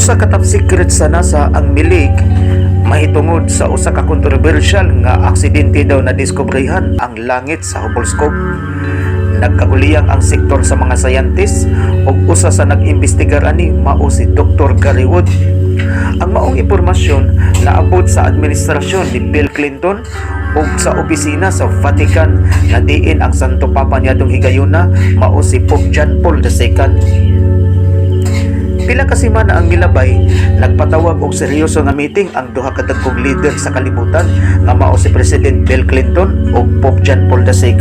Usa ka top secret sa NASA ang milig mahitungod sa usa ka kontrobersyal nga aksidente daw na diskubrihan ang langit sa Hubble scope. Nagkaguliyang ang sektor sa mga scientist ug usa sa nag-imbestigar ani mao si Dr. Gary Wood. Ang maong impormasyon naabot sa administrasyon ni Bill Clinton ug sa opisina sa Vatican na diin ang Santo Papa niadtong higayuna mao si Pope John Paul II. Pila ka semana ang milabay, nagpatawag og seryoso nga meeting ang duha ka dagkong leader sa kalibutan nga mao si President Bill Clinton ug Pope John Paul II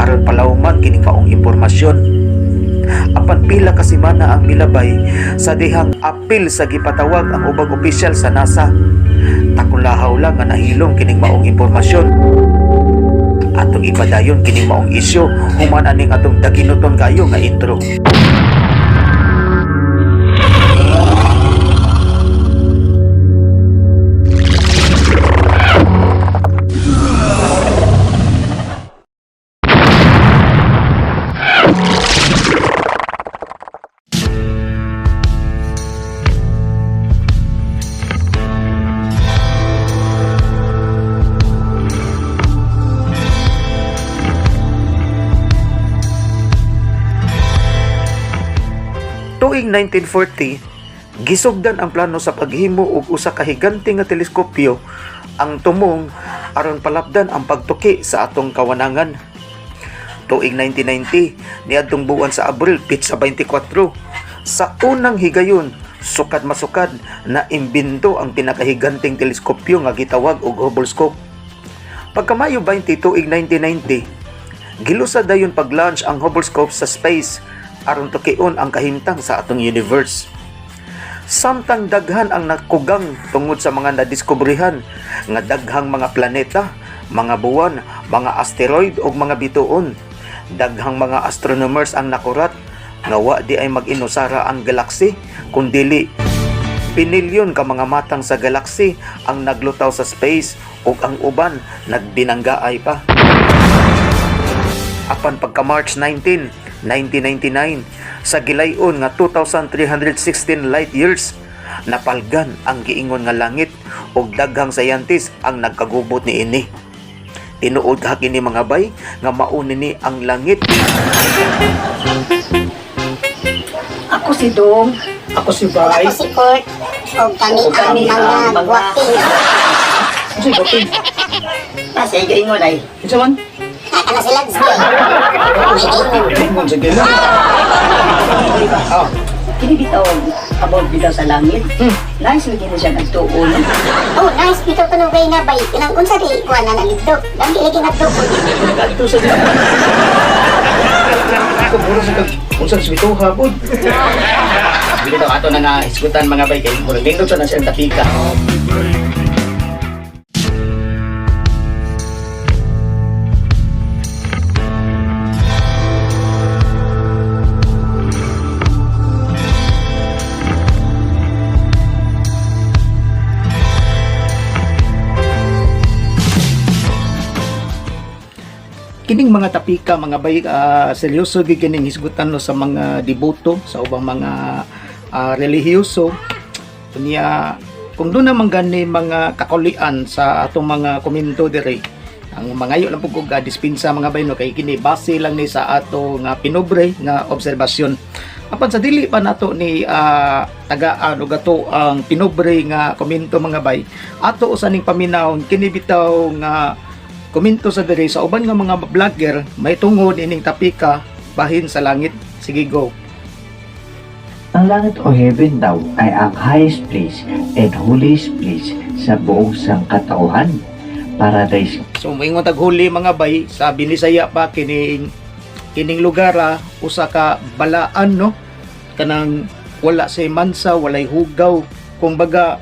aron palawman kining maong impormasyon. Apan pila ka semana ang milabay sa dihang apil sa gipatawag ang ubang opisyal sa NASA. Takulahaw lang nga nahilong kining maong impormasyon. Atong ipadayon kining maong isyu human aning atong daginuton kayo nga intro. 1940, gisugdan ang plano sa paghimo og usa ka higante nga teleskopyo ang tumong aron palapdan ang pagtuki sa atong kawanangan. Tuig 1990, niadtong buwan sa Abril, pitsa 24, sa unang higayon, sukad masukad na imbento ang pinakahiganting teleskopyo nga gitawag og Hubble scope. Pagkamayo 20 tuig 1990, gilusad dayon pag-launch ang Hubble scope sa space aron tukion ang kahimtang sa atong universe. Samtang daghan ang nakugang tungod sa mga nadiskubrihan nga daghang mga planeta, mga buwan, mga asteroid ug mga bituon. Daghang mga astronomers ang nakurat nga wa di ay mag-inusara ang galaksi kundili pinilyon ka mga matang sa galaksi ang naglutaw sa space ug ang uban nagbinanggaay pa. Apan pagka March 19, 1999, sa gilayon nga 2,316 light years, napalgan ang giingon nga langit ug daghang scientist ang nagkagubot ni ini. Tinuod ha kini mga bay nga mauni ni ang langit Ako si Dong. Ako si Bay. Ako si Kurt. O kami kami ang ang mga mga- guwaping. Ako si Bapin. Kasi gaingon ay. Isa man? Gusto. Gaingon sa gila. Oh. Kini bitaw about bitaw sa langit. Hmm. Nice lagi na siya nagtuon. Oh, nice. Bitaw ko nung bay na bay. Kinang unsa di ikuan na nalito. Lagi lagi nagtukod. Nagkadto sa. Ako puro sa kag unsa sa bituha pod. Bili daw ato na nga isgutan mga bay kay murag nindot sa na siyang tapika. Kining mga tapika mga bay ah, seryoso kining hisgutan no sa mga deboto sa ubang mga ah, relihiyoso. Kunya kung doon naman gani mga kakulian sa atong mga komento dire ang mga lang pug og dispensa mga bay no kay kini base lang ni sa ato nga pinobre nga obserbasyon. Apan sa dili pa nato ni ah, tagaan og ato ang pinobre nga komento mga bay ato usaning paminawon kini bitaw nga komento sa diri sa uban nga mga vlogger may tungod ining tapika bahin sa langit. Sige go. Ang langit o heaven daw ay ang highest place and holiest place sa buong sangkatauhan. Paradise. So moingon tag huli mga bay sa Binisaya pa kining kining lugar ah, usa ka balaan no? Kanang wala say mansa walay hugaw. Kumbaga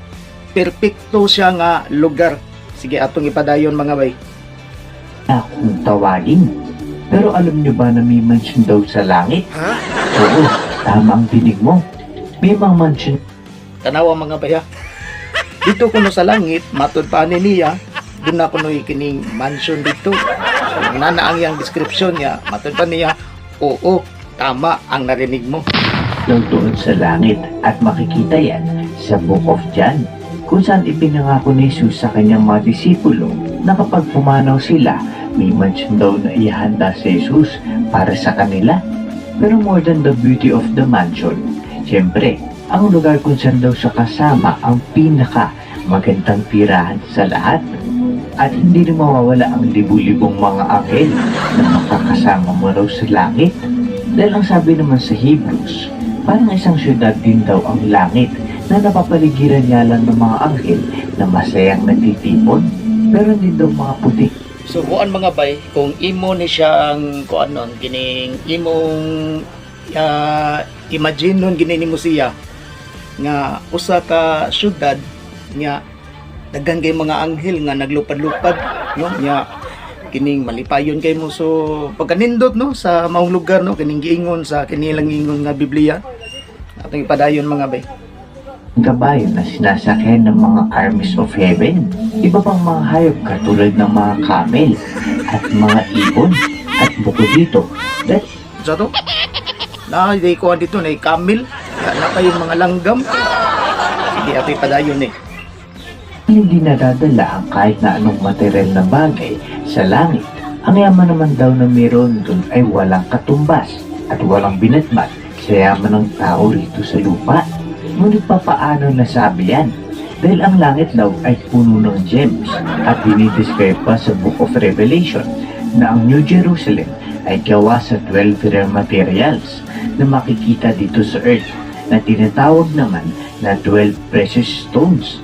perpekto siya nga lugar. Sige atong ipadayon mga bay na kung tawagin. Pero alam niyo ba na may mansion daw sa langit? Oo, tama ang dinig mo. May mga mansion tanawa mga bay ha. dito kuno sa langit matud pa ni niya doon na kuno kining mansion dito so, nana ang yang description niya matud pa niya oo tama ang narinig mo daw doon sa langit at makikita yan sa Book of John kung saan ipinangako ni Jesus sa kanyang mga disipulo na kapag pumanaw sila, may mansion daw na ihanda si Jesus para sa kanila. Pero more than the beauty of the mansion, siyempre, ang lugar kung saan daw siya kasama ang pinaka magandang tirahan sa lahat. At hindi rin mawawala ang libu-libong mga anghel na makakasama mo raw sa langit. Dahil ang sabi naman sa Hebrews, parang isang syudad din daw ang langit na napapaligiran niya lang ng mga anghel na masayang nagtitipon pero daw mga puti. So kuan mga bay, kung imo ni siya ang kuan nun, gining imong ah, imagine nun gini mo siya nga usa ka syudad nga daghan kay mga anghel nga naglupad-lupad no? Nya kining malipayon kay mo. So pagkanindot no sa maong lugar no kining giingon sa kinilang ingon nga Biblia atong ipadayon mga bay Ang kabayo na sinasakyan ng mga armies of heaven, iba pang mga hayop katulad ng mga camel at mga ibon. At bukod dito, that sa to na di ko dito na kamil na kayong mga langgam. Sige ato ipadayon eh. Hindi nadadala ang kahit na anong material na bagay sa langit. Ang yaman naman daw na meron dun ay walang katumbas at walang binatbat. Sa yaman ng tao rito sa lupa. Ngunit papaano nasabi yan? Dahil ang langit daw ay puno ng gems at dinidescribe pa sa Book of Revelation na ang New Jerusalem ay gawa sa 12 rare materials na makikita dito sa earth na tinatawag naman na 12 precious stones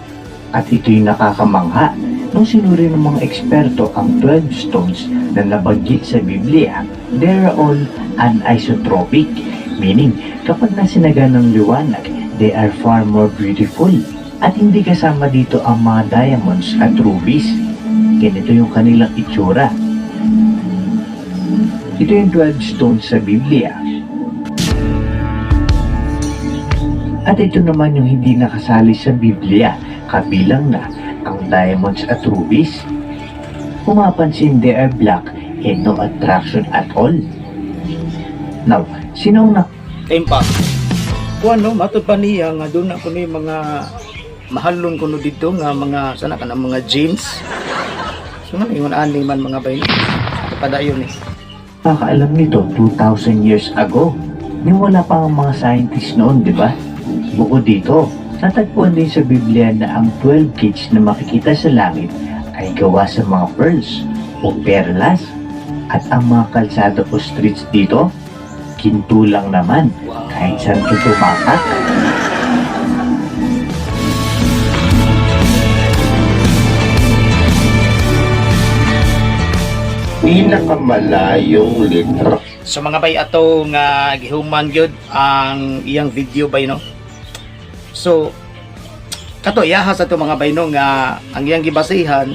at ito'y nakakamangha nung sinuri ng mga eksperto ang 12 stones na nabanggit sa Biblia. They are all anisotropic, meaning kapag nasinaga ng liwanag, they are far more beautiful. At hindi kasama dito ang mga diamonds at rubies. Ganito yung kanilang itsura. Ito yung 12 stones sa Biblia. At ito naman yung hindi nakasali sa Biblia, kabilang na ang diamonds at rubies. Kung mapansin, they are black and no attraction at all. Now, sino ang nak tempa kuan no matud pa niya nga doon ako ni mga mahalon ko dito nga mga sana ka na mga jeans so nga ingon ani man mga bay padayon eh nakakaalam nito 2,000 years ago? Ni wala pa ang mga scientists noon, di ba? Bukod dito, natagpuan din sa Biblia na ang 12 gates na makikita sa langit ay gawa sa mga pearls o perlas at ang mga kalsada o streets dito, ginto lang naman. Kahit saan ka tumatak. pinakamalayong litra so mga bay ato nga gihuman gyud ang iyang video bay no? So kato iyaha sa to mga bay no nga ang iyang gibasihan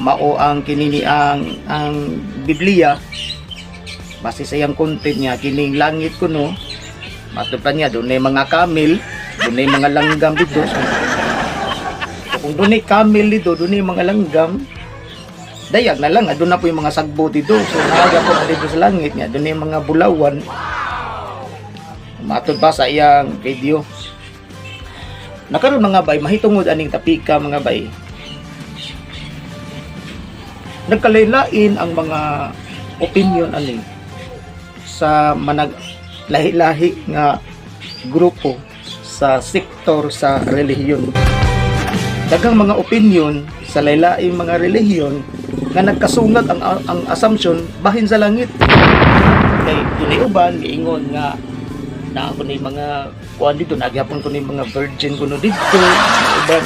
mao ang kinini ang ang Biblia base sa iyang content niya kining langit kuno matupad niya doon mga kamil doon mga langgam dito. So, kung doon kamil dito doon mga langgam dayag na lang doon na po yung mga sagbo dito. So naaga po na dito sa langit niya doon mga bulawan. Matod pa sa iyang video? Nakaroon mga bay mahitungod aning tapika mga bay. Nagkalaylain ang mga opinion ani sa manag lahi-lahi nga grupo sa sektor sa relihiyon. Daghang mga opinion sa laylaing mga relihiyon nga nagkasungat ang ang assumption bahin sa langit. Kay uban giingon nga na ako ni mga kuan dito nagyapon ko ni mga virgin kuno dito uban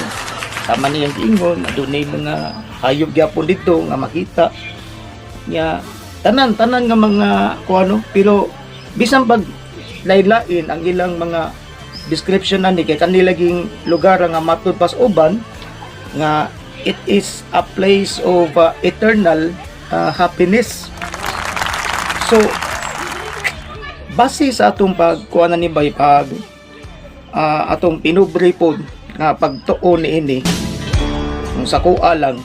tama niyang giingon na dunay mga hayop gyapon dito nga makita nya tanan tanan nga mga kuano pero bisan pag laylain ang ilang mga description ani kay kanila laging lugar nga matud pas uban nga it is a place of uh, eternal uh, happiness. So base sa atong pagkuha ni bay pag ah, atong pinubre pod nga pagtuon ini kung sa kuha lang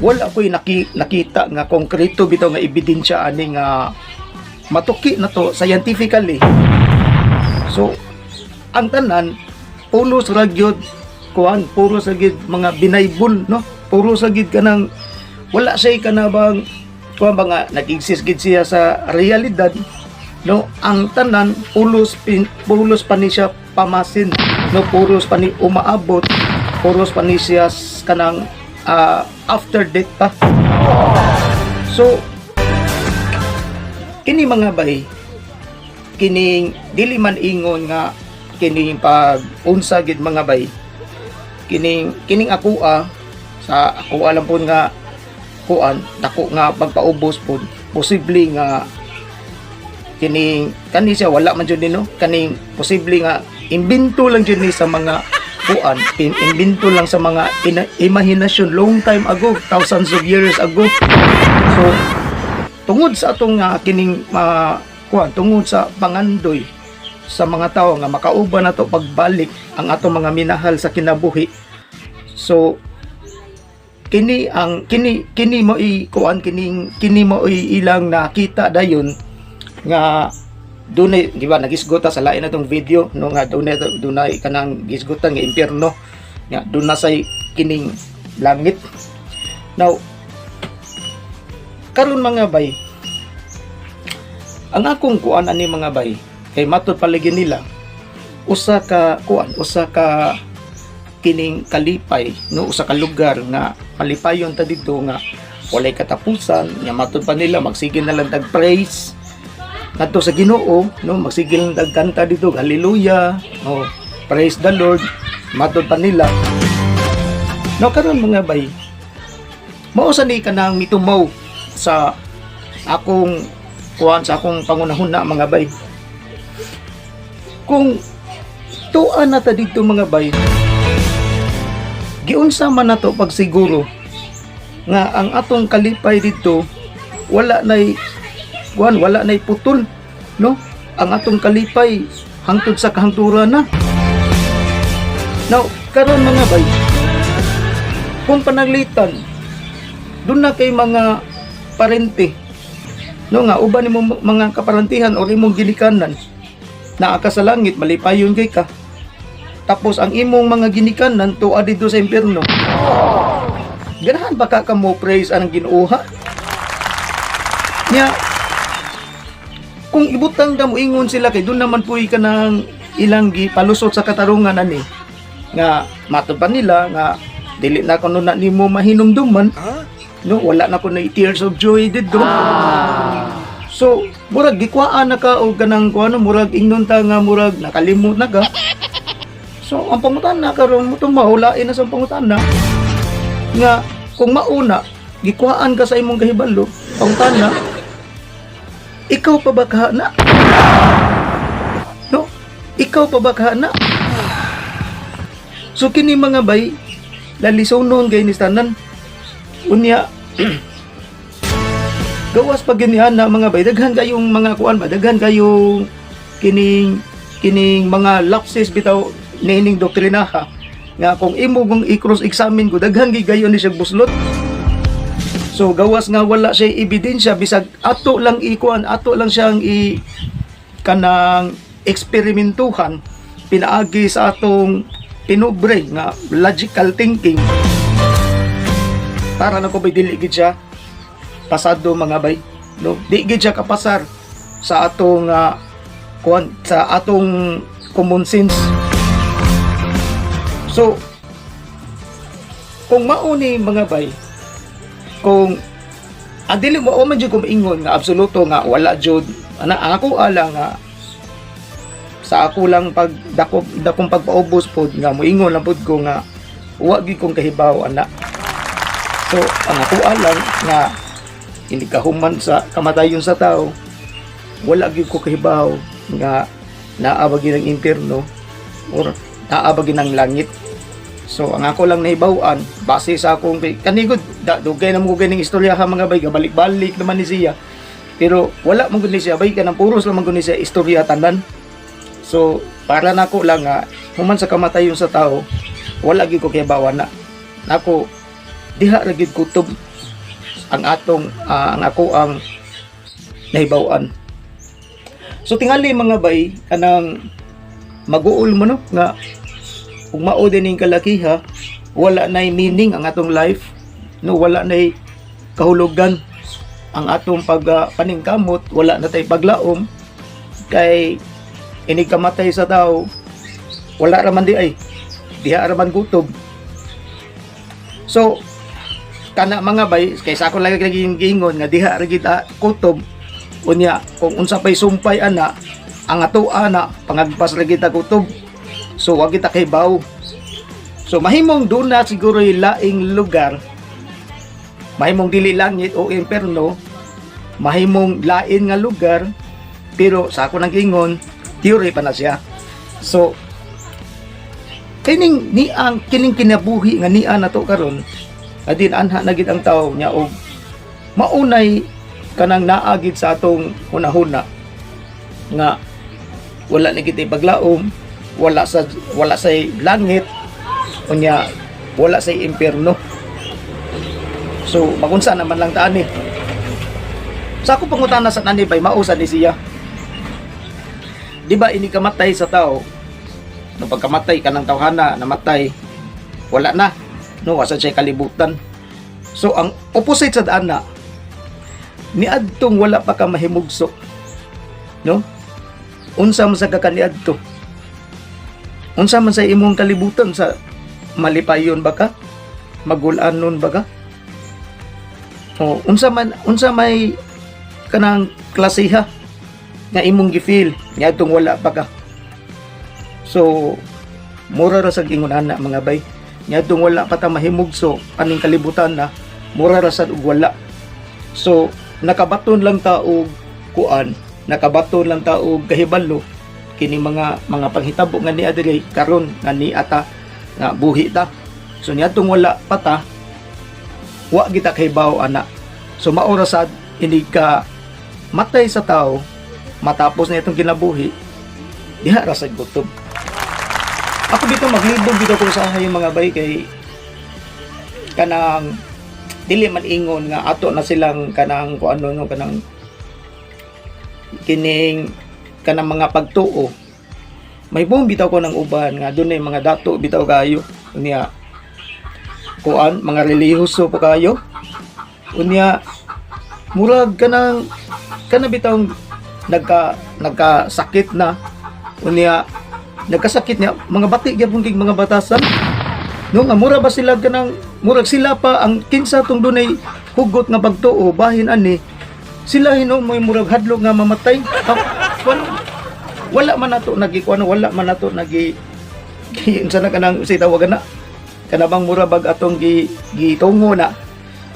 wala ko'y naki, nakita nga konkreto bitaw nga ebidensya ani nga matuki na to scientifically. So ang tanan pulos ra gyud kuan puro sa gid mga binaybol no? Puro sa gid kanang wala siya kanabang kuan ba nga nag-exist gid siya sa realidad no? Ang tanan pulos pin, pulos pa ni siya pamasin no? Puros pa ni umaabot puros pa ni siya kanang ah, after death pa. So kini mga bay kining dili man ingon nga kining pag unsa gid mga bay kining kining ako sa ako alam po nga kuan dako nga pagpaubos po posible nga kining kani siya wala man jud ni no kaning posible nga imbento lang jud ni sa mga kuan in, imbento lang sa mga ina- imahinasyon long time ago thousands of years ago. So tungod sa atong nga kining mga kuan tungod sa pangandoy sa mga tao nga makauban nato pagbalik ang atong mga minahal sa kinabuhi. So kini ang kini kini mo i kuan kining kini mo i ilang nakita dayon nga dunay di ba nagisgota sa lain natong video. No nga dunay dunay kanang gisgotan nga impierno nga dunay say kining langit. Now karon mga bay ang akong kuan ani mga bay kay matud palagi nila usa ka kuan usa ka kining kalipay no usa ka lugar nga malipayon ta dito nga walay katapusan nga matud pa nila magsige na lang tag praise ngadto sa Ginoo no magsige lang tag kanta dito hallelujah. No praise the Lord. Matud pa nila. No karon mga bay mao sa ni kanang mitumaw sa akong kuan sa akong pangunahuna mga bay. Kung tuan na ta dito mga bay giunsa man nato pag siguro nga ang atong kalipay dito wala nay kuan wala nay putol no? Ang atong kalipay hangtod sa kahangturan na. Now karon mga bay kung panaglitan doon na kay mga parente no? Nga uban nimo mga kaparantihan o imong ginikanan naa ka sa langit malipayon kay ka. Tapos ang imong mga ginikanan tuwa dito sa impyerno. Ganahan ba ka ka mo praise anang ginuuha nya kung ibutang da mo ingon sila kay doon naman puy ka ng ilang gipalusot sa katarungan ani. Nga matod pa nila nga dili na kuno na nimo mahinumduman no wala na ko na tears of joy dito. So murag gikwaan na ka o ganang kuano murag ingnon ta nga murag nakalimot na ka. So ang pangutan na karon mo mahulain na sa pangutan na. Nga kung mauna gikwaan ka sa imong kahibalo pangutan na ikaw pa ba ka na? No? Ikaw pa ba ka na? So kini mga bay lalisonon kay ni tanan unya gawas pag ganihan na mga bay. Daghan kayong mga kuan ba? Daghan kayong kining kining mga lapses bitaw nining doktrinaha nga kung imo kung i-cross examine ko daghan gigayon ni siya buslot so gawas nga wala siya ebidensya bisag ato lang ikuan ato lang siyang i kanang eksperimentuhan pinaagi sa atong pinubre nga logical thinking. Para na ko ba dili gid siya? Pasado mga bay. No? Di gid siya kapasar sa atong ah, kuan sa atong common sense. So kung mauni mga bay kung ang dili mo man jud ko maingon nga absoluto nga wala jud. Ana ang ako ala nga sa ako lang pag dako dakong pagpaubos pod nga moingon lang pod ko nga wa gyud kong kahibaw ana. So ang ako alam nga hindi kahuman sa kamatayon sa tao wala gyud ko kahibaw nga naabagi ng impierno or naabagi ng langit so ang ako lang nahibawan base sa akong kanigod da, dugay na mo ganing istorya ha mga bay balik-balik naman ni siya. Pero wala man gud ni siya bay kanang puros lang gud ni siya istorya tanan. So para nako lang nga human sa kamatayon sa tao wala gyud ko kahibawan na. Nako diha ra gyud kutob ang atong ah, ang ako ang nahibawan so tingali mga bay kanang mag-uol mo no nga kung mao ning kalakiha wala na meaning ang atong life. No wala na kahulugan. Ang atong pag uh, paningkamot wala na tay paglaom. Kay inig kamatay sa tao wala raman di ay. Diha raman gutob. So kana mga bay kaysa ako lagi naging gingon nga diha ra kita kutob unya kung unsa pay sumpay ana ang ato ana pangagpas ra kita kutob so wag kita kay baw so mahimong doon na siguro yung laing lugar. Mahimong dili langit o imperno. Mahimong lain nga lugar. Pero sa ako nang gingon theory pa na siya. So kining ni ang kining kinabuhi nga niya nato karon adin anha na gid ang tao nya og maunay kanang naagid sa atong hunahuna nga wala na kita paglaom wala sa wala sa langit unya wala sa impierno so magunsa naman lang taan eh. Sa ako pangutana sa nani bay mausa ni siya. Di ba ini kamatay sa tao? Nung pagkamatay ka ng tawhana namatay. Wala na. No asa siya kalibutan. So ang opposite sa daan na ni adtong wala pa ka mahimugso. No? Unsa man sa kakaniadto unsa man sa imong kalibutan sa malipayon ba ka magulanon ba ka o unsa man unsa may kanang klasiha nga imong gifeel niadtong wala pa ka So, mura ra sa gingon ana mga bay. Nyadtong wala pa ta mahimugso aning kalibutan na mura ra sad og wala. So, nakabaton lang ta og kuan, nakabaton lang ta og kahibalo kini mga mga panghitabo nga ni adiri karon nga ni ata nga buhi ta. So nyadtong wala pa ta wa kita kahibaw ana. So maura sad hindi ka matay sa tao matapos na itong kinabuhi diha ra sad gutom ako dito maglibog dito ko sa yung mga bay kay kanang dili man ingon nga ato na silang kanang ko ano no kanang kining kanang mga pagtuo. May buong bitaw ko ng uban nga doon mga dato bitaw kayo. Unya kuan mga relihiyoso pa kayo. Unya murag kanang kana bitaw nagka nagkasakit na. Unya nagkasakit niya mga bati gyapon kig mga batasan. No nga mura ba sila kanang murag sila pa ang kinsa tong dunay hugot nga pagtuo bahin ani. Sila hino may murag hadlok nga mamatay. Kuwan, wala man nato nagi kuan wala man nato nagi gi unsa na kanang si tawagan na kana bang mura bag atong gi gitungo na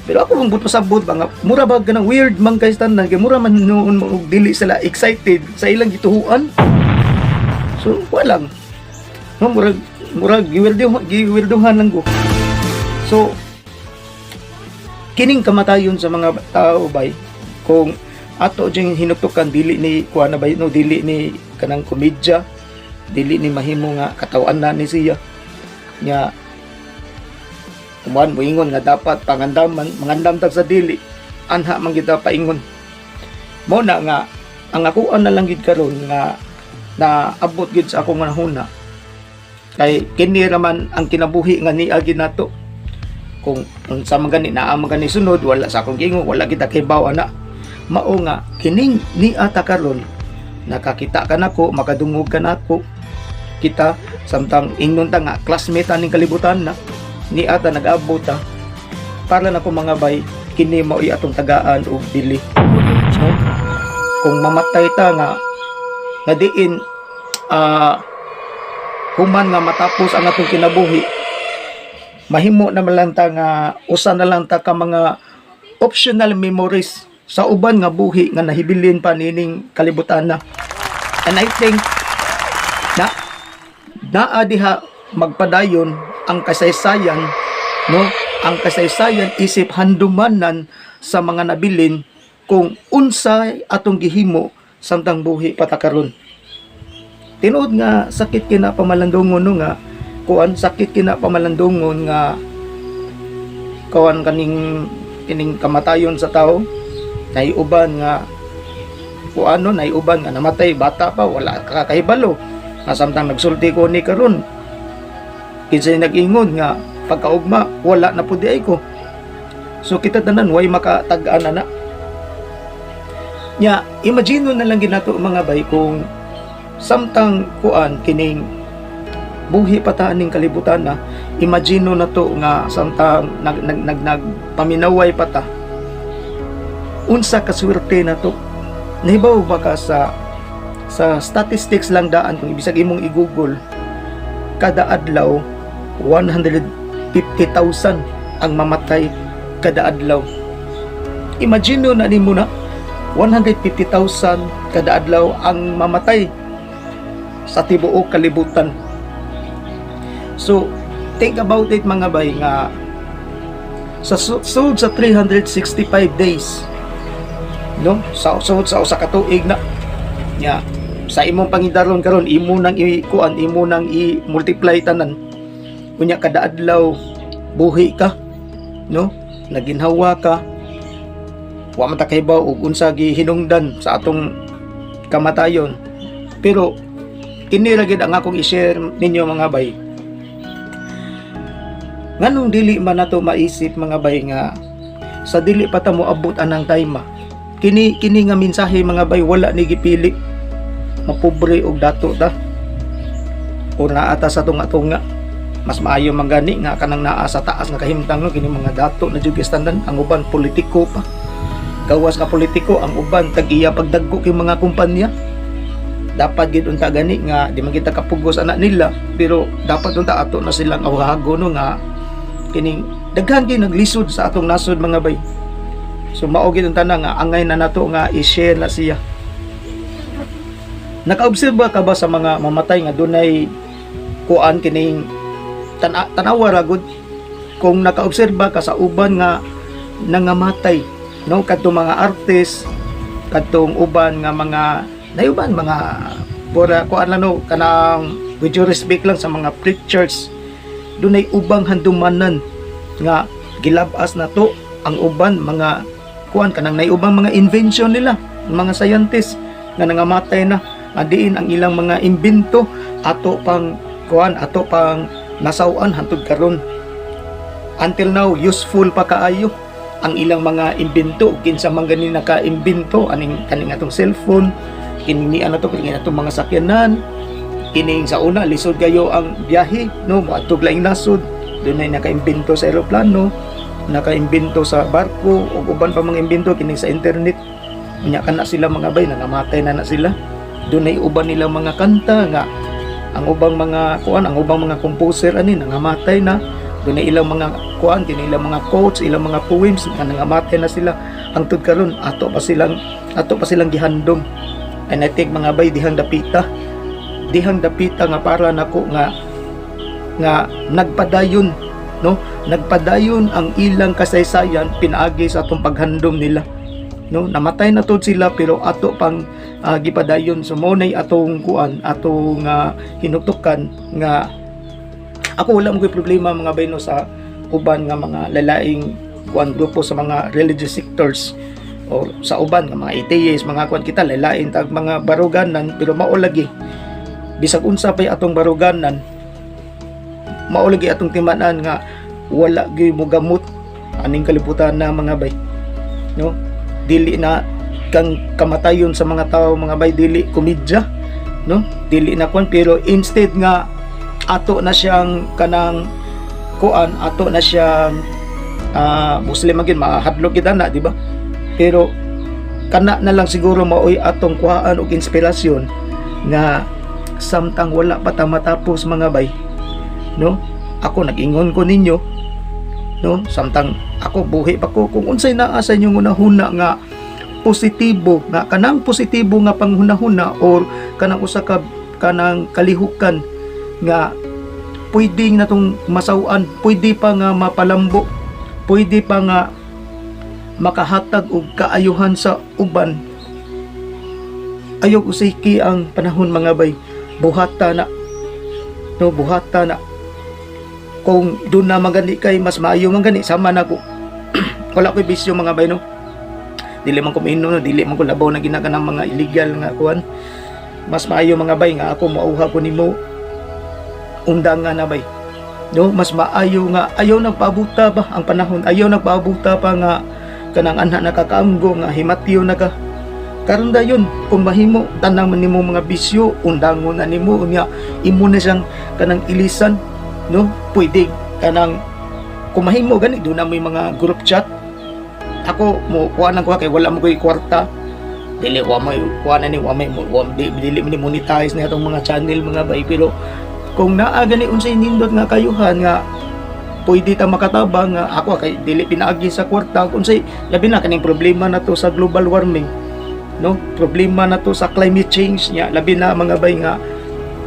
pero ako mong buto sabot ba nga mura bag kanang weird man kay tanan kay mura man noon og dili sila excited sa ilang gituhuan So, wala lang. No, murag, murag, giwirduhan, giwirduhan lang ko. So, kining kamatayon sa mga tao bay, kung ato diyang hinutukan, dili ni, kuha na bay, no, dili ni kanang komedya, dili ni mahimo nga katawan na ni siya. Nya, kumuhan mo ingon nga dapat pangandaman, mangandam tag sa dili, anha man kita paingon. Mo na nga, ang akuan na lang gid karon nga na abot gid sa akong manahuna kay kini raman ang kinabuhi nga ni agi nato kung unsa man gani naa man gani sunod wala sa akong gingon wala kita kibaw ana mao nga kining ni ata karon nakakita ka nako makadungog ka nako kita samtang ingnon ta nga classmate aning kalibutan na. Ni ata nag-abot ta. Para nako mga bay kini mao atong tagaan og dili. No? kung mamatay ta nga nga diin ah human nga matapos ang atong kinabuhi mahimo na lang ta nga usa na lang ta ka mga optional memories sa uban nga buhi nga nahibilin pa nining kalibutan na. And I think na naa diha magpadayon ang kasaysayan no? Ang kasaysayan isip handumanan sa mga nabilin kung unsay atong gihimo samtang buhi patakaron. Tinuod nga sakit kina pamalandungon no nga kuan sakit kina pamalandungon nga kawan kaning kining kamatayon sa tao naiuban nga kuano naiuban nga namatay bata pa wala kakahibalo. Nga samtang nagsulti ko ni karon kinsay nag-ingon nga pagkaugma wala na pud ay ko. So kita tanan way makatag-an na na nya imagine na lang ginato mga bay kung samtang kuan kining buhi pa ta ning kalibutan na imagine na to nga samtang nag nag nag, nagpaminaway pa ta unsa ka swerte na to? Nahibaw ba ka sa sa statistics lang daan kung ibig imong i-google kada adlaw 150,000 ang mamatay kada adlaw. Imagine na nimo na 150,000 kada adlaw ang mamatay sa tibuok kalibutan. So think about it mga bay nga sa su- sud sa 365 days no? Sa sud sa usa ka tuig na. Nya sa imong pangidaron karon imo nang i-kuan imo nang i-multiply tanan. Kunya kada adlaw buhi ka no? Naginhawa ka. Wa man ta kahibaw og unsa gihinungdan sa atong kamatayon. Pero kini ra gid ang akong i-share ninyo mga bay. Nganong dili man nato maisip mga bay nga sa dili pa ta mo abot anang time kini kini nga mensahe mga bay wala ni gipili. Mapobre og dato ta o naata sa tunga-tunga mas maayo man gani nga kanang naa sa taas nga kahimtang no kini mga dato na jud standan ang uban politiko pa. Gawas ka politiko ang uban tag-iya pagdagko kay mga kumpanya. Dapat gid unta gani nga di man kita kapugos anak nila pero dapat unta ato na silang awhago no nga kining daghan gyud naglisod sa atong nasod mga bay so mao gid unta na nga angay na nato nga i-share na siya. Nakaobserba ka ba sa mga mamatay nga dunay kuan kining tan tanawa ra gud? Kung nakaobserba ka sa uban nga nangamatay no? Kadtong mga artist kadtong uban nga mga nayuban mga pura kuan lang no? Kanang with due respect lang sa mga preachers dunay ubang handumanan nga gilabas na to ang uban mga kuan kanang nayubang mga invention nila mga scientist nga nangamatay na nga diin ang ilang mga imbento ato pang kuan ato pang nasawan hantod karon. Until now useful pa kaayo ang ilang mga imbento kinsa man gani naka-imbento aning kaning atong cellphone kini ana to kini atong mga sakyanan kining sa una lisod kayo ang biyahe no moadtog laing nasod. Dunay naka-imbento sa eroplano naka-imbento sa barko ug uban pa mga imbento kining sa internet. Nya kana sila mga bay nangamatay na na sila. Dunay uban nila mga kanta nga ang ubang mga kuan ang ubang mga composer ani nangamatay na. Dunay ilang mga kuan kini ilang mga quotes ilang mga poems nga nangamatay na sila. Hangtod karon ato pa silang ato pa silang gihandom and I think mga bay dihang dapita. Dihang dapita nga para nako nga nga nagpadayon no? Nagpadayon ang ilang kasaysayan pinaagi sa atong paghandom nila no? Namatay natud sila pero ato pang ah, gipadayon. So mo nay atong kuan atong uh, hinutukan nga ako wala mo problema mga bayno sa uban nga mga lalaing kuan grupo sa mga religious sectors o sa uban nga mga atheists mga kuan kita lalain tag mga baruganan pero mao lagi. Bisag unsa pay atong baruganan mao lagi atong timanan nga wala gyud mo gamot. Aning kalibutan na mga bay. No? Dili na kang kamatayon sa mga tao mga bay. Dili komedya no? Dili na kuan. Pero instead nga ato na siyang kanang kuan ato na siyang ah Muslim magin mahadlok kita na di ba? Pero kana na lang siguro maoy atong kuhaan og inspirasyon nga samtang wala pa ta matapos mga bay no? Ako nag-ingon ko ninyo. No? Samtang ako buhi pa ko kung unsay naa sa inyong unahuna nga positibo nga kanang positibo nga panghunahuna or kanang usa ka kanang kalihukan nga pwede natong masawaan pwede pa nga mapalambo pwede pa nga makahatag og kaayuhan sa uban. Ayog usiki ang panahon mga bay. Buhata na. No buhata na kung doon na magani kay mas maayo man gani sama na ko wala ko bisyo mga bay no dili man ko minom no dili man ko labaw na ginaganang mga illegal nga kuan mas maayo mga bay nga ako mauha ko nimo. Undangan na bay. No mas maayo nga ayaw nagpabuta ba ang panahon? Ayaw nagpabuta pa nga kanang anha nakakaamgo nga himatyo na ka. Karon dayon kung mahimo tanang nimo mga bisyo undangon na nimo unya imo na siyang kanang ilisan no? Pwede kanang kung mahimo gani do na may mga group chat. Ako mo kuha lang ko kay wala mo ko'y kwarta. Dili wa may kuha na ni wa may mo dili ni monetize na itong mga channel mga bay. Pero kung naa gani unsay nindot nga kayuhan nga pwede ta makatabang nga ako kay dili pinaagi sa kwarta unsay labi na kaning problema na to sa global warming no? Problema na to sa climate change nya labi na mga bay nga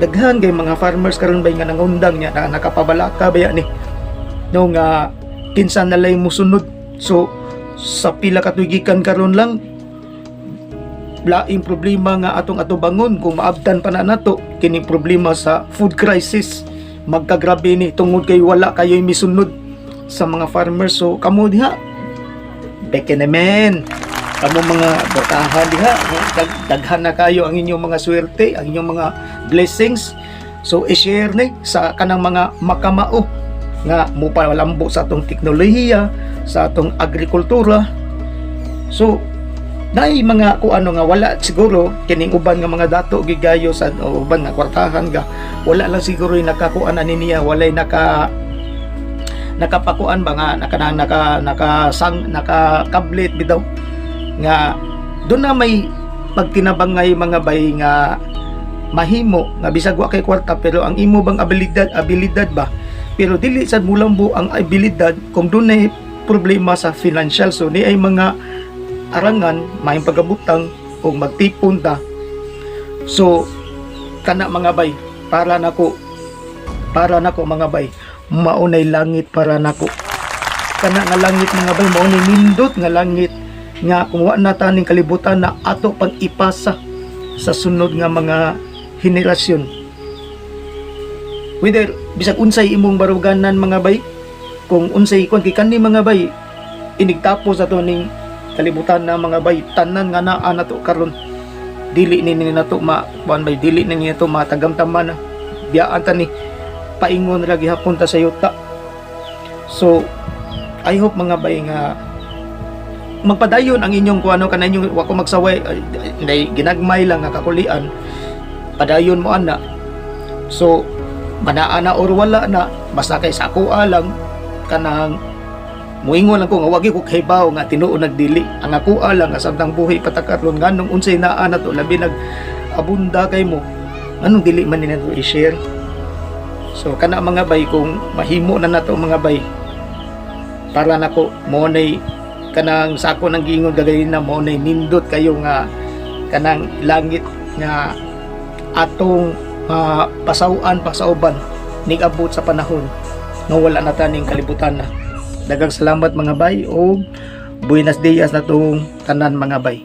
daghan kay mga farmers karon bay nga nangundang nya na nakapabalaka baya ni no nga kinsa na lay musunod. So sa pila ka tuigikan karon lang laing problema nga atong atubangon kung maabdan pa na nato kining problema sa food crisis. Magkagrabe ni tungod kay wala kayo'y misunod sa mga farmers. So kamo diha beke naman kamo mga botahan diha? Dag, daghan na kayo ang inyong mga swerte ang inyong mga blessings. So i-share ni sa kanang mga makamao nga mo palambo sa atong teknolohiya sa atong agrikultura. So Naay mga kung ano nga wala siguro kining uban nga mga dato gigayo sa uban nga kwartahan ga wala lang siguro nakakuan ani niya walay naka nakapakuan ba nga naka naka naka sang naka kablet bitaw nga doon na may pagtinabangay mga bay nga mahimo nga bisag wa kay kwarta pero ang imo bang abilidad abilidad ba? Pero dili sad mulambo ang abilidad kung na problema sa financial. So ni ay mga arangan maayong pagabutang o magtipon ta. So kana mga bay para nako para nako mga bay maunay langit para nako. Kana nga langit mga bay maunay nindot nga langit nga kung wa na taning kalibutan na ato pang ipasa sa sunod nga mga henerasyon. Whether bisag unsay imong baruganan mga bay kung unsay kon kay kani mga bay inigtapos ato ning kalibutan na mga bay tanan nga naa na to karon. Dili ni nato ma kuan bay dili ni nato matagamtaman na. Biyaan ta ni paingon ra gihapon ta sa yuta. So I hope mga bay nga magpadayon ang inyong kuano kana inyong wa ko magsaway ay, ay, ginagmay lang nga kakulian padayon mo ana so manaa na or wala na basta kay sa ako lang kanang Muingon lang ko nga wagi ko kaybaw nga tinuo nagdili. Ang ako alang nga samtang buhi patakaron nganong unsay naa na to labi nag abunda kay mo. Anong dili man ni nato i-share? So kana mga bay kung mahimo na nato mga bay para nako mo nay kanang sako nang gingon gagayon na mo nay nindot kayo nga kanang langit nga atong uh, pasauan pasauban nig abot sa panahon nga wala na taning kalibutan na. Dagang salamat mga bay o buenas dias na tong tanan mga bay